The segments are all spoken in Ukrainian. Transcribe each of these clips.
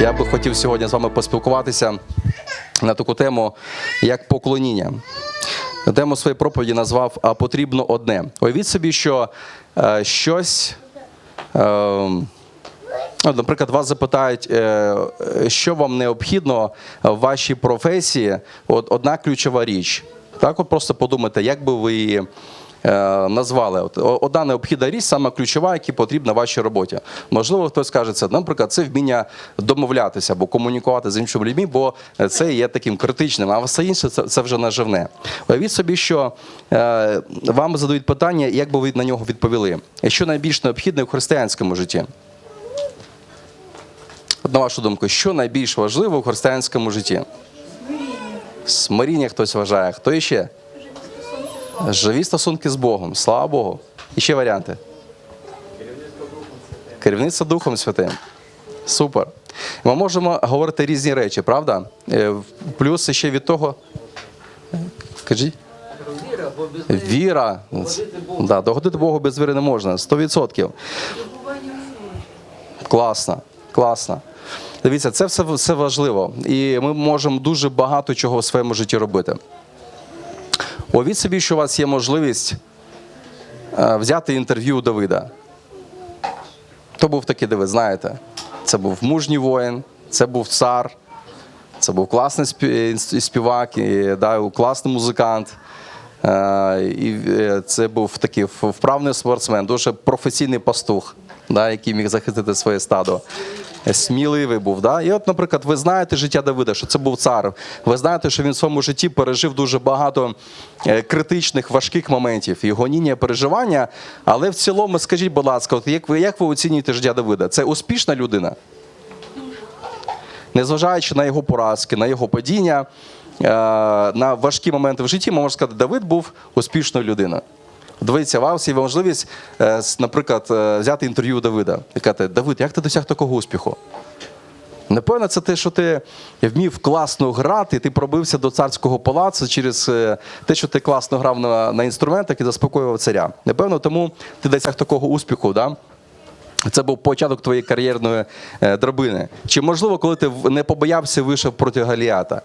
Я би хотів сьогодні з вами поспілкуватися на таку тему, як поклоніння. Тему своєї проповіді назвав «А потрібно одне. Уявіть собі, що е, щось. Е, наприклад, вас запитають, е, що вам необхідно в вашій професії, от одна ключова річ. Так, от просто подумайте, як би ви її назвали. Одна необхідна річ, саме ключова, яка потрібна вашій роботі. Можливо, хтось скаже це, наприклад, це вміння домовлятися або комунікувати з іншими людьми, бо це є таким критичним, а все інше це, вже наживне. Уявіть собі, що е, вам задають питання, як би ви на нього відповіли. Що найбільш необхідне в християнському житті? На вашу думку, що найбільш важливо в християнському житті? Смиріння хтось вважає. Хто іще? Живі стосунки з Богом. Слава Богу. І ще варіанти. Керівництво Духом Святим. Супер. Ми можемо говорити різні речі, правда? Е, Плюс ще від того. Кажіть. Віра, бо без Віра. Да, догодити Богу без віри не можна. 100%. Класно, класно. Дивіться, це все, все важливо. І ми можемо дуже багато чого в своєму житті робити. Уявіть собі, що у вас є можливість е, взяти інтерв'ю у Давида. То був такий Давид, знаєте. Це був мужній воїн, це був цар, це був класний співак, і, да, класний музикант. Е, І е, це був такий вправний спортсмен, дуже професійний пастух, да, який міг захистити своє стадо. Е, Сміливий був. Да? І от, наприклад, ви знаєте життя Давида, що це був цар. Ви знаєте, що він в своєму житті пережив дуже багато е, критичних, важких моментів і гоніння, переживання. Але в цілому, скажіть, будь ласка, от як ви, як ви оцінюєте життя Давида? Це успішна людина? незважаючи на його поразки, на його падіння, е, на важкі моменти в житті, можемо сказати, Давид був успішною людиною. Дивіться, у вас є можливість, е, наприклад, е, взяти інтерв'ю у Давида і казати, Давид, як ти досяг такого успіху? Напевно, це те, що ти вмів класно грати, ти пробився до царського палацу через е, те, що ти класно грав на, на інструментах і заспокоював царя. Напевно, тому ти досяг такого успіху. Да? Це був початок твоєї кар'єрної драбини. Чи можливо, коли ти не побоявся, вийшов проти Галіата?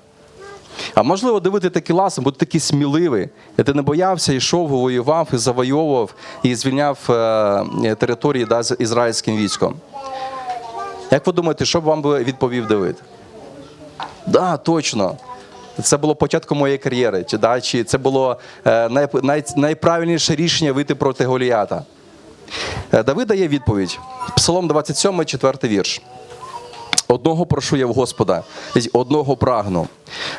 А можливо, дивити такий ласом, бо ти такий сміливий, і ти не боявся, йшов, воював і завойовував і звільняв е, території да, з ізраїльським військом. Як ви думаєте, що б вам відповів Давид? Да, точно. Це було початком моєї кар'єри. Чи, да, чи це було е, най, най, найправильніше рішення вийти проти Голіата? Е, Давид дає відповідь. Псалом 27, 4 вірш. Одного прошу я в Господа, одного прагну,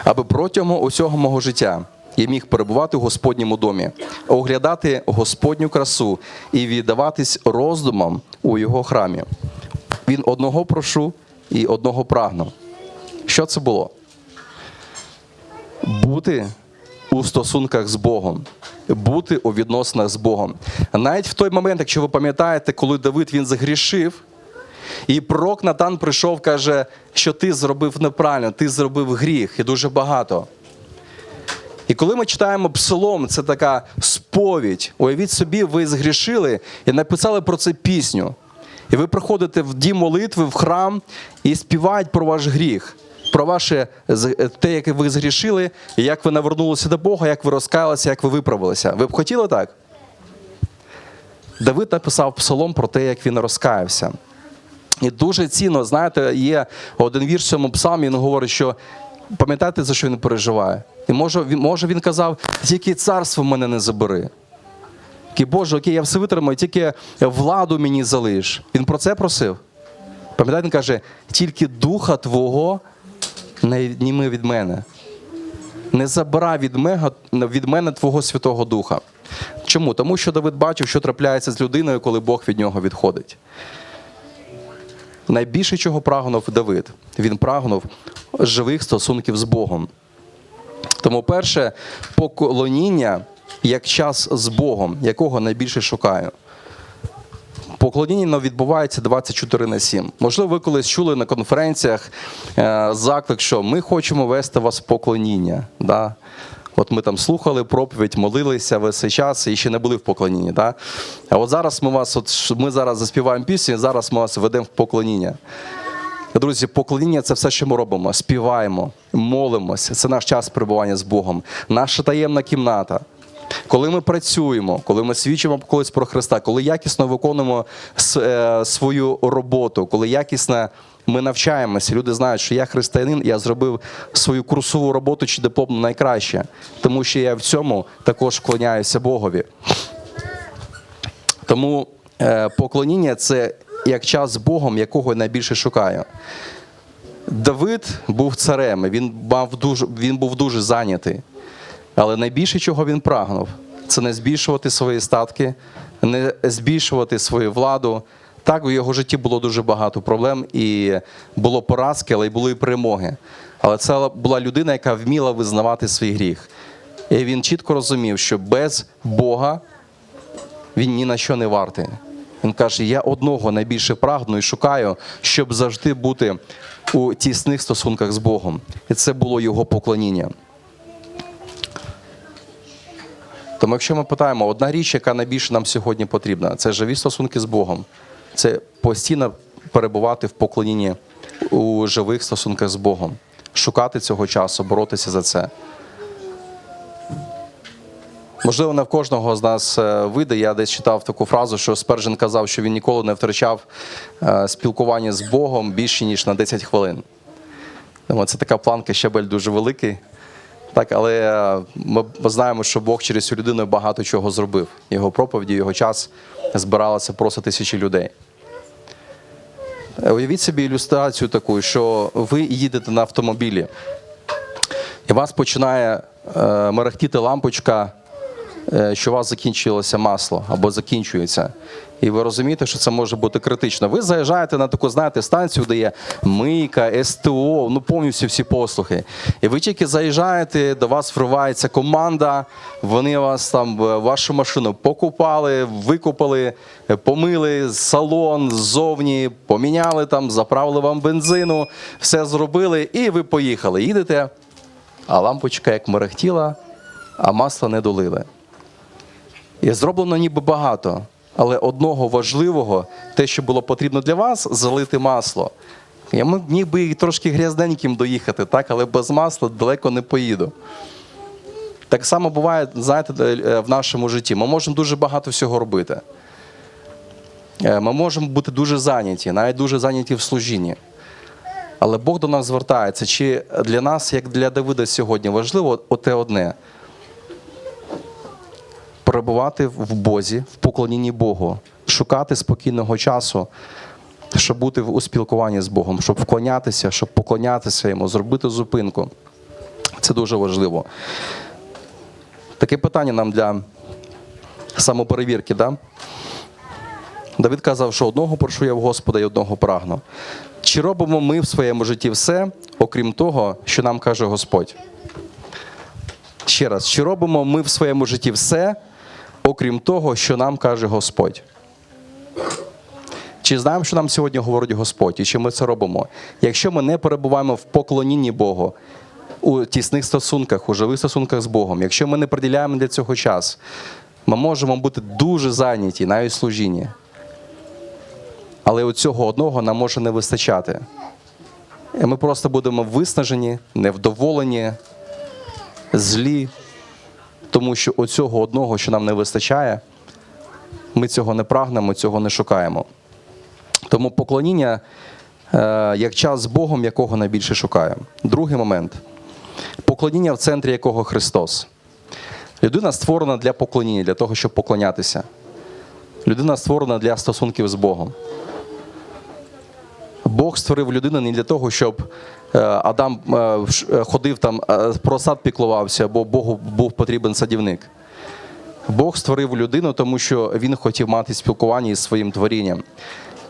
аби протягом усього мого життя я міг перебувати в Господньому домі, оглядати Господню красу і віддаватись роздумам у його храмі. Він одного прошу і одного прагну. Що це було? Бути у стосунках з Богом, бути у відносинах з Богом. Навіть в той момент, якщо ви пам'ятаєте, коли Давид він загрішив, і пророк Натан прийшов, каже, що ти зробив неправильно, ти зробив гріх і дуже багато. І коли ми читаємо псалом, це така сповідь. Уявіть собі, ви згрішили і написали про це пісню. І ви приходите в дім молитви, в храм і співають про ваш гріх, про ваше те, яке ви згрішили, і як ви навернулися до Бога, як ви розкаялися, як ви виправилися. Ви б хотіли так? Давид написав псалом про те, як він розкаявся. І дуже цінно, знаєте, є один вірш в цьому псалмі, він говорить, що пам'ятаєте, за що він переживає? І може він, може він казав, тільки царство мене не забери. Такий, Боже, окей, я все витримаю, тільки владу мені залиш. Він про це просив. Пам'ятаєте, він каже, тільки духа Твого не відніми від мене. Не забирай від від мене Твого Святого Духа. Чому? Тому що Давид бачив, що трапляється з людиною, коли Бог від нього відходить. Найбільше чого прагнув Давид. Він прагнув живих стосунків з Богом. Тому перше поклоніння як час з Богом, якого найбільше шукаю. Поклоніння відбувається 24 на 7. Можливо, ви колись чули на конференціях е, заклик, що ми хочемо вести вас в поклоніння. Да? От ми там слухали проповідь, молилися весь час і ще не були в поклонінні. Да? А от зараз ми вас, от ми зараз заспіваємо пісню, зараз ми вас ведемо в поклоніння. Друзі, поклоніння це все, що ми робимо. Співаємо, молимося. Це наш час перебування з Богом, наша таємна кімната. Коли ми працюємо, коли ми свідчимо колись про Христа, коли якісно виконуємо е, свою роботу, коли якісно ми навчаємося, люди знають, що я християнин, я зробив свою курсову роботу чи диплом найкраще, тому що я в цьому також вклоняюся Богові. Тому е, поклоніння це як час з Богом, якого я найбільше шукаю. Давид був царем, він, мав дуже, він був дуже зайнятий. Але найбільше, чого він прагнув, це не збільшувати свої статки, не збільшувати свою владу. Так, у його житті було дуже багато проблем, і було поразки, але й були і перемоги. Але це була людина, яка вміла визнавати свій гріх. І він чітко розумів, що без Бога він ні на що не вартий. Він каже: я одного найбільше прагну і шукаю, щоб завжди бути у тісних стосунках з Богом. І це було його поклоніння. Тому, якщо ми питаємо, одна річ, яка найбільше нам сьогодні потрібна, це живі стосунки з Богом. Це постійно перебувати в поклонінні у живих стосунках з Богом, шукати цього часу, боротися за це. Можливо, не в кожного з нас е, вийде. Я десь читав таку фразу, що Спержен казав, що він ніколи не втрачав е, спілкування з Богом більше, ніж на 10 хвилин. Тому це така планка, щебель дуже великий. Так, але е, ми знаємо, що Бог через цю людину багато чого зробив. Його проповіді, його час збиралося просто тисячі людей. Е, Уявіть собі ілюстрацію таку, що ви їдете на автомобілі, і вас починає е, мерехтіти лампочка, що у вас закінчилося масло або закінчується. І ви розумієте, що це може бути критично. Ви заїжджаєте на таку, знаєте, станцію, де є мийка, СТО, ну повністю всі послуги. І ви тільки заїжджаєте, до вас вривається команда, вони вас там е, вашу машину покупали, викупали, е, помили салон ззовні, поміняли там, заправили вам бензину, все зробили, і ви поїхали. Їдете, а лампочка як мерехтіла, а масла не долили. І зроблено ніби багато, але одного важливого, те, що було потрібно для вас, залити масло. Я міг би і трошки грязненьким доїхати, так, але без масла далеко не поїду. Так само буває, знаєте, е, в нашому житті. Ми можемо дуже багато всього робити. Е, Ми можемо бути дуже зайняті, навіть дуже зайняті в служінні. Але Бог до нас звертається. Чи для нас, як для Давида сьогодні, важливо оте одне перебувати в Бозі, в поклонінні Богу, шукати спокійного часу, щоб бути у спілкуванні з Богом, щоб вклонятися, щоб поклонятися йому, зробити зупинку. Це дуже важливо. Таке питання нам для самоперевірки. Да? Давид казав, що одного прошу я в Господа і одного прагну. Чи робимо ми в своєму житті все, окрім того, що нам каже Господь? Ще раз, чи робимо ми в своєму житті все, окрім того, що нам каже Господь? Чи знаємо, що нам сьогодні говорить Господь, і чи ми це робимо? Якщо ми не перебуваємо в поклонінні Богу, у тісних стосунках, у живих стосунках з Богом, якщо ми не приділяємо для цього час, ми можемо бути дуже зайняті, навіть служінні. Але у цього одного нам може не вистачати. І ми просто будемо виснажені, невдоволені, злі, тому що оцього одного, що нам не вистачає, ми цього не прагнемо, цього не шукаємо. Тому поклоніння е, як час з Богом, якого найбільше шукаю. Другий момент поклоніння в центрі якого Христос. Людина створена для поклоніння, для того, щоб поклонятися. Людина створена для стосунків з Богом. Створив людину не для того, щоб е, Адам е, е, ходив там, про сад піклувався, бо Богу був потрібен садівник. Бог створив людину, тому що він хотів мати спілкування із своїм творінням.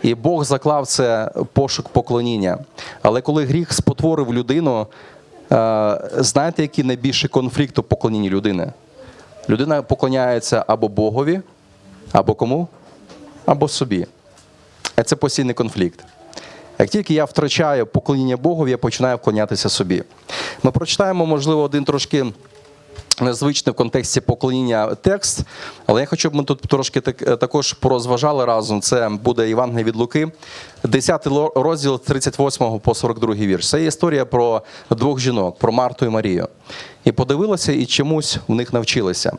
І Бог заклав це пошук поклоніння. Але коли гріх спотворив людину, знаєте, який найбільший конфлікт у поклонінні людини? Людина поклоняється або Богові, або кому? Або собі. А Це постійний конфлікт. Як тільки я втрачаю поклоніння Богові, я починаю вклонятися собі. Ми прочитаємо, можливо, один трошки незвичний в контексті поклоніння текст, але я хочу, щоб ми тут трошки так, е, також порозважали разом. Це буде Євангеліє від Луки, 10 ло- розділ 38 по 42 вірш. Це історія про двох жінок, про Марту і Марію. І подивилися і чомусь в них навчилися.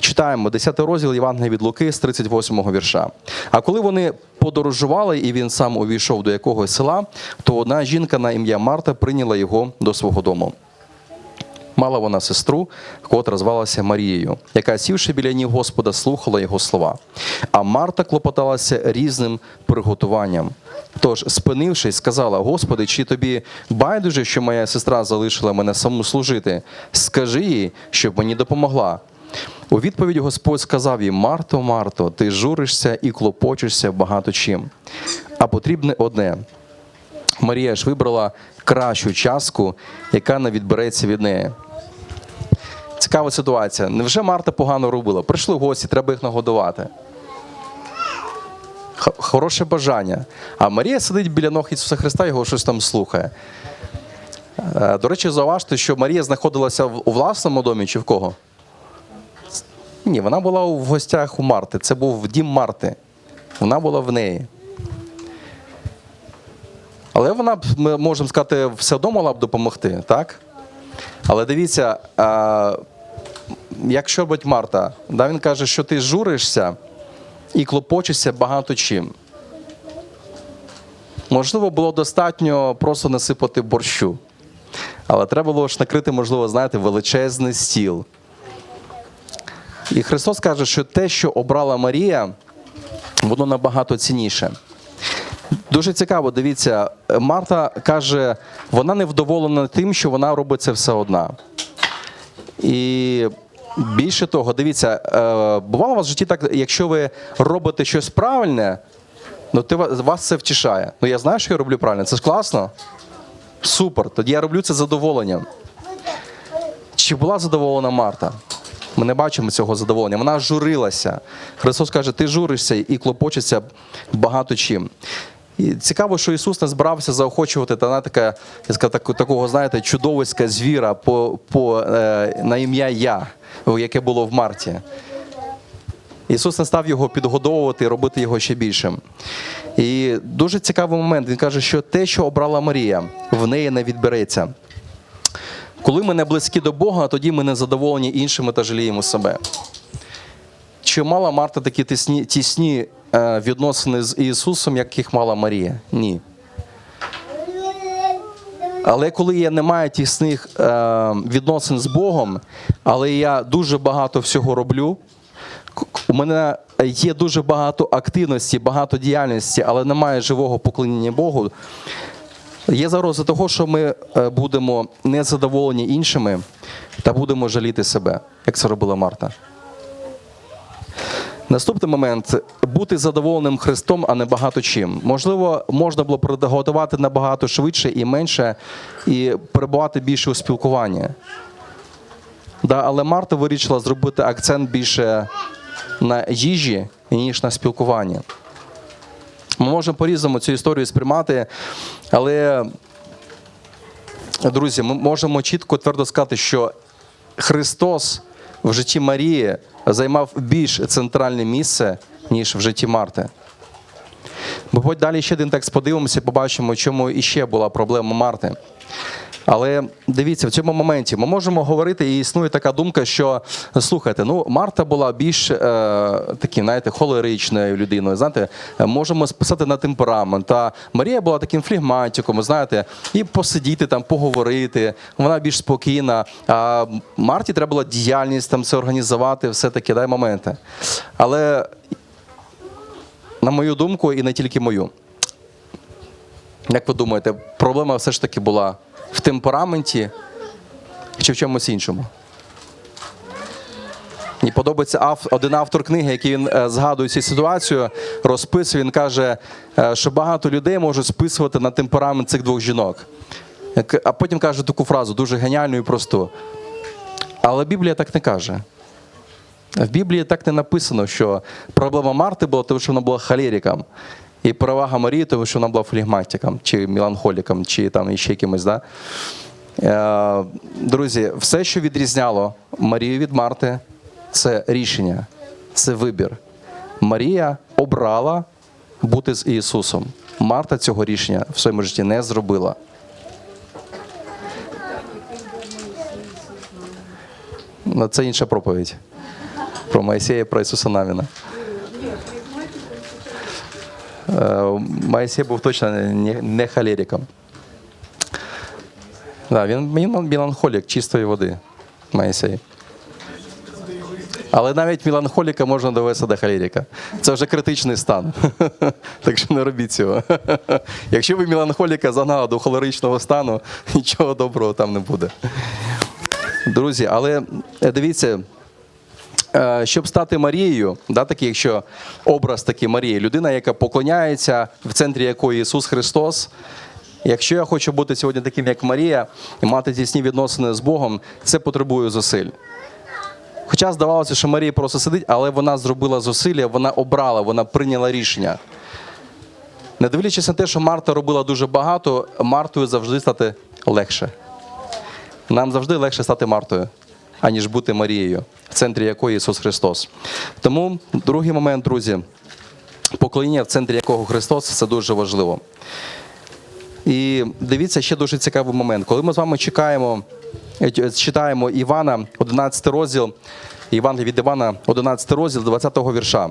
Читаємо 10 розділ Євангелія від Луки з 38 вірша. А коли вони подорожували, і він сам увійшов до якогось села, то одна жінка на ім'я Марта прийняла його до свого дому. Мала вона сестру, котра звалася Марією, яка, сівши біля ніг Господа, слухала його слова. А Марта клопоталася різним приготуванням. Тож, спинившись, сказала: Господи, чи тобі байдуже, що моя сестра залишила мене саму служити? Скажи їй, щоб мені допомогла. У відповідь Господь сказав їй: Марто, Марто, ти журишся і клопочешся багато чим. А потрібне одне. Марія ж вибрала кращу частку, яка не відбереться від неї. Цікава ситуація. Невже Марта погано робила? Прийшли гості, треба їх нагодувати. Хороше бажання. А Марія сидить біля ног Ісуса Христа, його щось там слухає. Е, До речі, зауважте, що Марія знаходилася у власному домі чи в кого? Ні, вона була в гостях у Марти. Це був дім Марти. Вона була в неї. Але вона б, ми можемо сказати, все одно могла б допомогти, так? Але дивіться, а, як робить Марта? Да, він каже, що ти журишся і клопочешся багато чим. Можливо, було достатньо просто насипати борщу. Але треба було ж накрити, можливо, знаєте, величезний стіл. І Христос каже, що те, що обрала Марія, воно набагато цінніше. Дуже цікаво, дивіться, Марта каже, вона не вдоволена тим, що вона робить це все одна. І більше того, дивіться, е, бувало у вас в житті так, якщо ви робите щось правильне, ну ти, вас це втішає. Ну я знаю, що я роблю правильно, це ж класно. Супер. Тоді я роблю це з задоволенням. Чи була задоволена Марта? Ми не бачимо цього задоволення. Вона журилася. Христос каже, ти журишся і клопочешся багато чим. І цікаво, що Ісус не збирався заохочувати та на таке, я скажу, так- такого, знаєте, чудовиська звіра по, по, е, на ім'я Я, яке було в Марті. Ісус не став його підгодовувати і робити його ще більшим. І дуже цікавий момент. Він каже, що те, що обрала Марія, в неї не відбереться. Коли ми не близькі до Бога, тоді ми не задоволені іншими та жаліємо себе. Чи мала Марта такі тісні, тісні е, відносини з Ісусом, як їх мала Марія? Ні. Але коли я не маю тісних е, відносин з Богом, але я дуже багато всього роблю, у мене є дуже багато активності, багато діяльності, але немає живого поклоніння Богу. Є загроза того, що ми е, будемо незадоволені іншими та будемо жаліти себе, як це робила Марта. Наступний момент бути задоволеним Христом, а не багато чим. Можливо, можна було приготувати набагато швидше і менше, і перебувати більше у спілкуванні. Да, але Марта вирішила зробити акцент більше на їжі, ніж на спілкуванні. Ми можемо по-різному цю історію сприймати, але, друзі, ми можемо чітко твердо сказати, що Христос в житті Марії займав більш центральне місце, ніж в житті Марти. Бо далі ще один текст подивимося, побачимо, чому іще була проблема Марти. Але дивіться, в цьому моменті ми можемо говорити, і існує така думка, що слухайте, ну Марта була більш е, таким, знаєте, холеричною людиною. Знаєте, можемо списати на темперамент. А Марія була таким флегматиком, знаєте, і посидіти там, поговорити. Вона більш спокійна. А Марті треба була діяльність там все організувати, все таке, дай моменти. Але на мою думку, і не тільки мою. Як ви думаєте, проблема все ж таки була в темпераменті чи в чомусь іншому? Мені подобається один автор книги, який він е, згадує цю ситуацію, розписує. Він каже, е, що багато людей можуть списувати на темперамент цих двох жінок. А потім каже таку фразу, дуже геніальну і просту. Але Біблія так не каже. В Біблії так не написано, що проблема Марти була, тому що вона була холериком. І перевага Марії, тому що вона була флегматиком, чи меланхоліком, чи там ще якимось. Да? Е, Друзі, все, що відрізняло Марію від Марти, це рішення, це вибір. Марія обрала бути з Ісусом. Марта цього рішення в своєму житті не зробила. Ну, Це інша проповідь. Про Моїсея, про Ісуса Навіна. Е, Моїсей був точно не, холериком. Да, він, меланхолік чистої води, Моїсей. Але навіть меланхоліка можна довести до холерика. Це вже критичний стан. Так що не робіть цього. Якщо ви меланхоліка загнали до холеричного стану, нічого доброго там не буде. Друзі, але е, дивіться, щоб стати Марією, да, такий, якщо образ такий Марії, людина, яка поклоняється, в центрі якої Ісус Христос. Якщо я хочу бути сьогодні таким, як Марія, і мати тісні відносини з Богом, це потребує зусиль. Хоча здавалося, що Марія просто сидить, але вона зробила зусилля, вона обрала, вона прийняла рішення. Не дивлячись на те, що Марта робила дуже багато, Мартою завжди стати легше. Нам завжди легше стати Мартою, аніж бути Марією, в центрі якої Ісус Христос. Тому другий момент, друзі, поклоніння, в центрі якого Христос, це дуже важливо. І дивіться ще дуже цікавий момент. Коли ми з вами чекаємо, е, читаємо Івана, 11 розділ, Івангелія від Івана, 11 розділ, 20 вірша.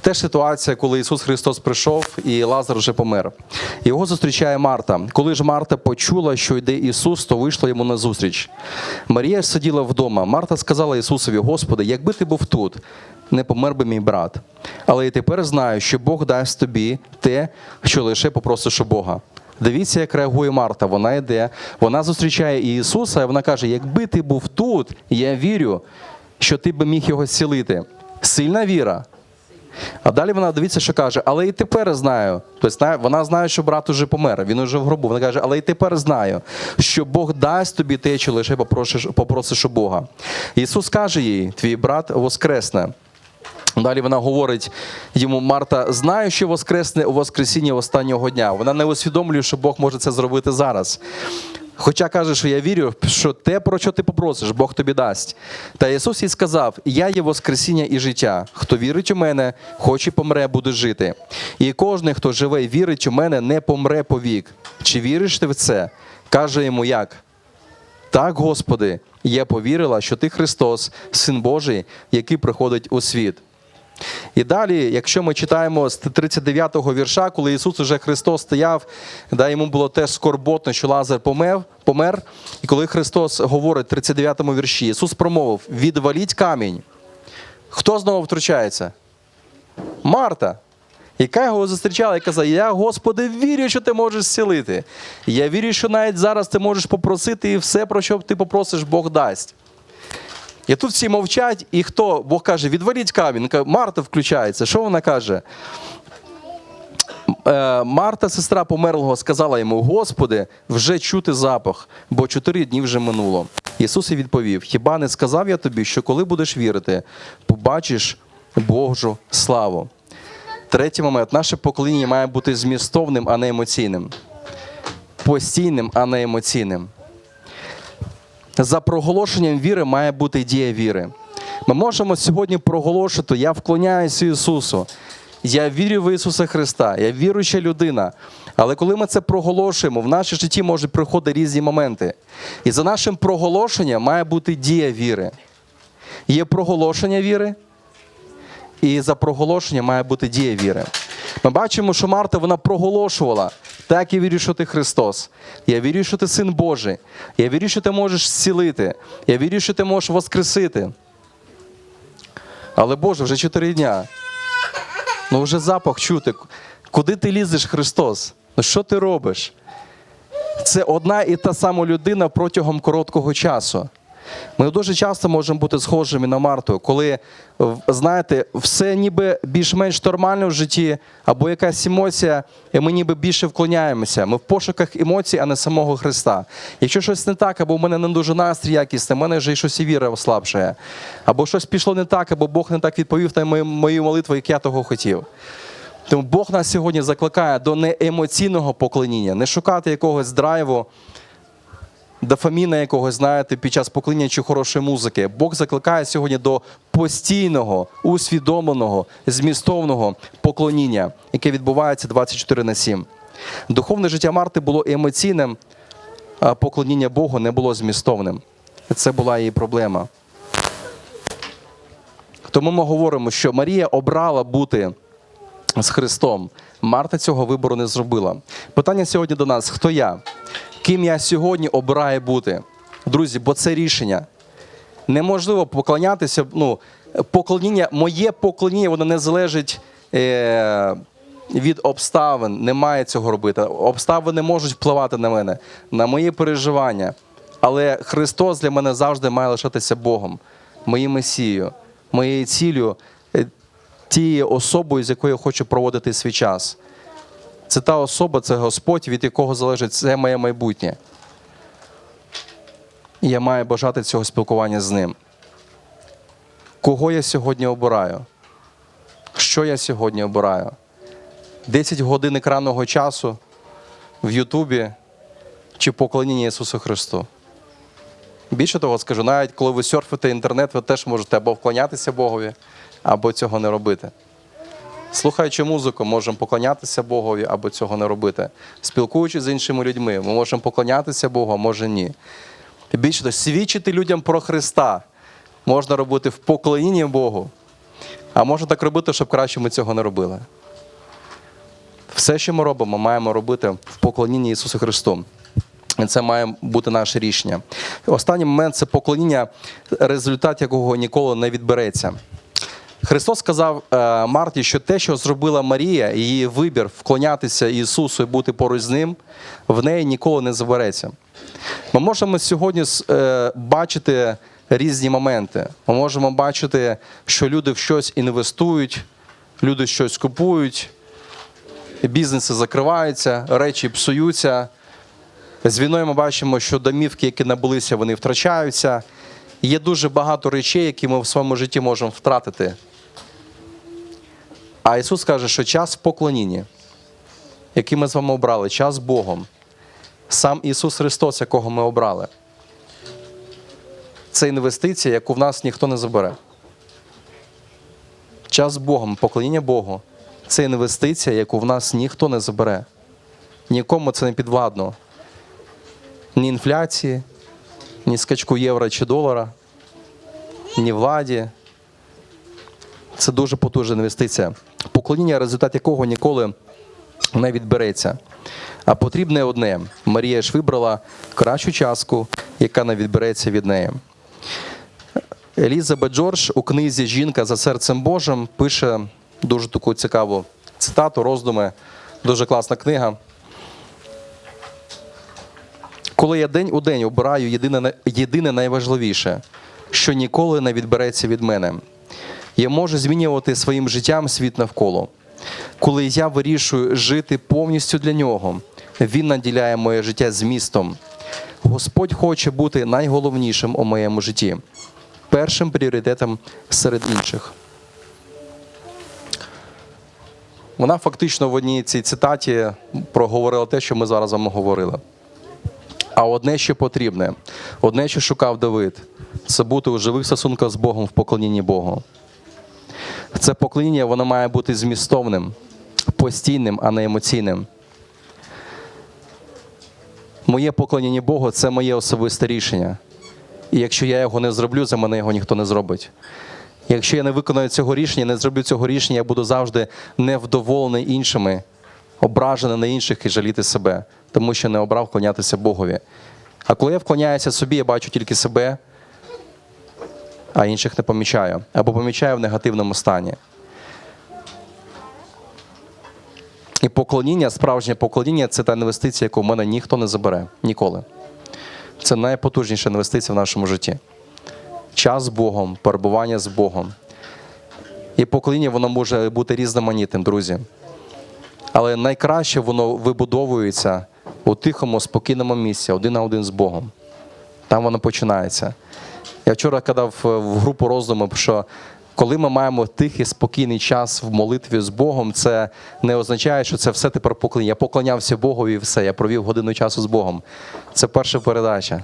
Теж ситуація, коли Ісус Христос прийшов і Лазар вже помер. Його зустрічає Марта. Коли ж Марта почула, що йде Ісус, то вийшла йому на зустріч. Марія ж сиділа вдома. Марта сказала Ісусові: Господи, якби ти був тут, не помер би мій брат. Але і тепер знаю, що Бог дасть тобі те, що лише попросиш у Бога. Дивіться, як реагує Марта. Вона йде, вона зустрічає Ісуса, і вона каже: Якби ти був тут, я вірю, що ти би міг його зцілити. Сильна віра. А далі вона дивіться, що каже, але і тепер знаю. Тобто вона знає, що брат уже помер, він уже в гробу. Вона каже, але і тепер знаю, що Бог дасть тобі те, що лише попросиш, попросиш у Бога. Ісус каже їй: твій брат воскресне. Далі вона говорить йому, Марта, знаю, що воскресне у Воскресіння останнього дня. Вона не усвідомлює, що Бог може це зробити зараз. Хоча каже, що я вірю, що те, про що ти попросиш, Бог тобі дасть. Та Ісус їй сказав: Я є Воскресіння і життя. Хто вірить у мене, хоч і помре, буде жити. І кожен, хто живе і вірить у мене, не помре повік. Чи віриш ти в це? Каже йому як? Так, Господи, я повірила, що Ти Христос, Син Божий, який приходить у світ. І далі, якщо ми читаємо з 39-го вірша, коли Ісус уже Христос стояв, да, йому було теж скорботно, що Лазар помер, помер. І коли Христос говорить в 39-му вірші, Ісус промовив: відваліть камінь. Хто знову втручається? Марта, яка його зустрічала і казала: Я, Господи, вірю, що ти можеш зцілити. Я вірю, що навіть зараз ти можеш попросити, і все, про що ти попросиш, Бог дасть. І тут всі мовчать, і хто? Бог каже, відваліть камінь. Марта включається. Що вона каже? Е, Марта, сестра померлого, сказала йому: Господи, вже чути запах, бо чотири дні вже минуло. Ісус і відповів: Хіба не сказав я тобі, що коли будеш вірити, побачиш Божу славу? Третій момент: наше поклоніння має бути змістовним, а не емоційним. Постійним, а не емоційним. За проголошенням віри має бути дія віри. Ми можемо сьогодні проголошувати: Я вклоняюся Ісусу. Я вірю в Ісуса Христа, я віруюча людина. Але коли ми це проголошуємо, в нашій житті можуть приходити різні моменти. І за нашим проголошенням має бути дія віри. Є проголошення віри, і за проголошення має бути дія віри. Ми бачимо, що Марта вона проголошувала. Так, я вірю, що ти Христос. Я вірю, що ти син Божий. Я вірю, що ти можеш зцілити. Я вірю, що ти можеш воскресити. Але Боже, вже чотири дня. Ну вже запах чути. Куди ти лізеш, Христос? Ну що ти робиш? Це одна і та сама людина протягом короткого часу. Ми дуже часто можемо бути схожими на Марту, коли, знаєте, все ніби більш-менш нормально в житті, або якась емоція, і ми ніби більше вклоняємося. Ми в пошуках емоцій, а не самого Христа. Якщо щось не так, або в мене не дуже настрій якісний, в мене вже і щось і віра ослабшає, або щось пішло не так, або Бог не так відповів на мою молитву, як я того хотів. Тому Бог нас сьогодні закликає до неемоційного поклоніння, не шукати якогось драйву, дофаміна якогось, знаєте, під час поклоніння чи хорошої музики. Бог закликає сьогодні до постійного, усвідомленого, змістовного поклоніння, яке відбувається 24 на 7. Духовне життя Марти було емоційним, а поклоніння Богу не було змістовним. Це була її проблема. Тому ми говоримо, що Марія обрала бути з Христом. Марта цього вибору не зробила. Питання сьогодні до нас: хто я? Ким я сьогодні обираю бути? Друзі, бо це рішення. Неможливо поклонятися. Ну, поклоніння, моє поклоніння, воно не залежить е, від обставин. Немає цього робити. Обставини можуть впливати на мене, на мої переживання. Але Христос для мене завжди має лишатися Богом, моїм Месією, моєю ціллю, е, тією особою, з якою я хочу проводити свій час. Це та особа, це Господь, від якого залежить це моє майбутнє. І я маю бажати цього спілкування з ним. Кого я сьогодні обираю? Що я сьогодні обираю? 10 годин екранного часу в Ютубі чи поклоніння Ісусу Христу? Більше того скажу, навіть коли ви серфите інтернет, ви теж можете або вклонятися Богові, або цього не робити. Слухаючи музику, можемо поклонятися Богові або цього не робити. Спілкуючись з іншими людьми, ми можемо поклонятися Богу, а може ні. Більше того, свідчити людям про Христа можна робити в поклонінні Богу, а можна так робити, щоб краще ми цього не робили. Все, що ми робимо, маємо робити в поклонінні Ісусу Христу. І це має бути наше рішення. Останній момент це поклоніння, результат якого ніколи не відбереться. Христос сказав е, Марті, що те, що зробила Марія, її вибір вклонятися Ісусу і бути поруч з ним, в неї ніколи не забереться. Ми можемо сьогодні е, бачити різні моменти. Ми можемо бачити, що люди в щось інвестують, люди щось купують, бізнеси закриваються, речі псуються. З війною ми бачимо, що домівки, які набулися, вони втрачаються. Є дуже багато речей, які ми в своєму житті можемо втратити. А Ісус каже, що час в поклонінні, який ми з вами обрали, час Богом, сам Ісус Христос, якого ми обрали, це інвестиція, яку в нас ніхто не забере. Час Богом, поклоніння Богу це інвестиція, яку в нас ніхто не забере. Нікому це не підвладно. Ні інфляції, ні скачку євро чи долара, ні владі. Це дуже потужна інвестиція. Поклоніння, результат якого ніколи не відбереться. А потрібне одне: Марія ж вибрала кращу частку, яка не відбереться від неї. Елізабет Джордж у книзі Жінка за серцем Божим пише дуже таку цікаву цитату, роздуми. Дуже класна книга. Коли я день у день обираю єдине, єдине найважливіше, що ніколи не відбереться від мене, я можу змінювати своїм життям світ навколо. Коли я вирішую жити повністю для нього, він наділяє моє життя змістом. Господь хоче бути найголовнішим у моєму житті, першим пріоритетом серед інших. Вона фактично в одній цій цитаті проговорила те, що ми зараз з вами говорили. А одне, що потрібне, одне, що шукав Давид, це бути у живих стосунках з Богом в поклонінні Богу. Це поклоніння воно має бути змістовним, постійним, а не емоційним. Моє поклоніння Богу це моє особисте рішення. І якщо я його не зроблю, за мене його ніхто не зробить. Якщо я не виконаю цього рішення, не зроблю цього рішення, я буду завжди невдоволений іншими, ображений на інших і жаліти себе, тому що не обрав вклонятися Богові. А коли я вклоняюся собі, я бачу тільки себе, а інших не помічаю, або помічаю в негативному стані. І поклоніння, справжнє поклоніння це та інвестиція, яку в мене ніхто не забере ніколи. Це найпотужніша інвестиція в нашому житті. Час з Богом, перебування з Богом. І поклоніння воно може бути різноманітним, друзі. Але найкраще воно вибудовується у тихому, спокійному місці, один на один з Богом. Там воно починається. Я вчора казав в групу роздуму, що Коли ми маємо тихий, спокійний час в молитві з Богом, це не означає, що це все тепер поклоніння. Я поклонявся Богу і все. Я провів годину часу з Богом. Це перша передача,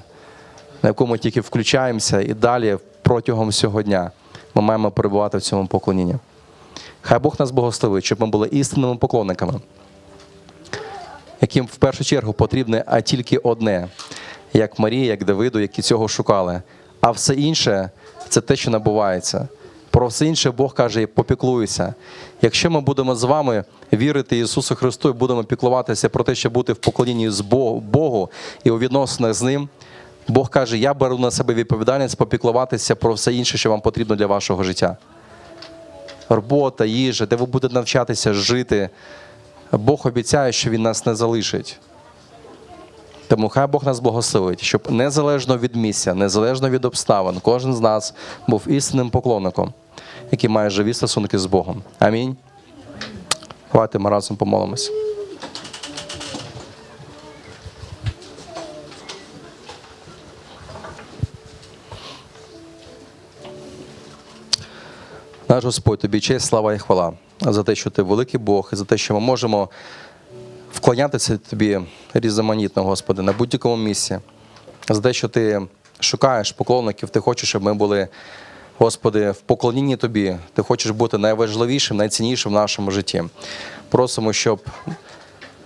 на яку ми тільки включаємося, і далі протягом всього дня ми маємо перебувати в цьому поклонінні. Хай Бог нас благословить, щоб ми були істинними поклонниками, яким в першу чергу потрібне, а тільки одне, як Марія, як Давиду, які цього шукали. А все інше це те, що набувається. Про все інше Бог каже, попіклуюся. Якщо ми будемо з вами вірити Ісусу Христу і будемо піклуватися про те, щоб бути в поклонінні з Бо- Богу і у відносинах з Ним, Бог каже, я беру на себе відповідальність попіклуватися про все інше, що вам потрібно для вашого життя робота, їжа, де ви будете навчатися жити. Бог обіцяє, що Він нас не залишить. Тому хай Бог нас благословить, щоб незалежно від місця, незалежно від обставин, кожен з нас був істинним поклонником, який має живі стосунки з Богом. Амінь. Давайте ми разом помолимося. Наш Господь, тобі честь, слава і хвала за те, що ти великий Бог, і за те, що ми можемо вклонятися тобі різноманітно, Господи, на будь-якому місці. За те, що ти шукаєш поклонників, ти хочеш, щоб ми були, Господи, в поклонінні Тобі. Ти хочеш бути найважливішим, найціннішим в нашому житті. Просимо, щоб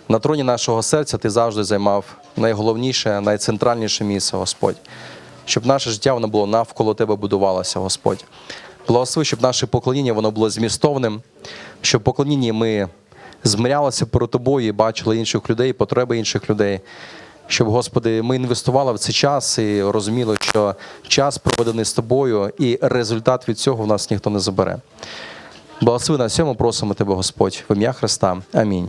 на троні нашого серця ти завжди займав найголовніше, найцентральніше місце, Господь. Щоб наше життя воно було навколо тебе будувалося, Господь. Благослови, щоб наше поклоніння воно було змістовним, щоб в поклонінні ми змирялися перед тобою і бачили інших людей, потреби інших людей. Щоб, Господи, ми інвестували в цей час і розуміли, що час проведений з тобою, і результат від цього в нас ніхто не забере. Благослови на цьому, просимо тебе, Господь, в ім'я Христа. Амінь.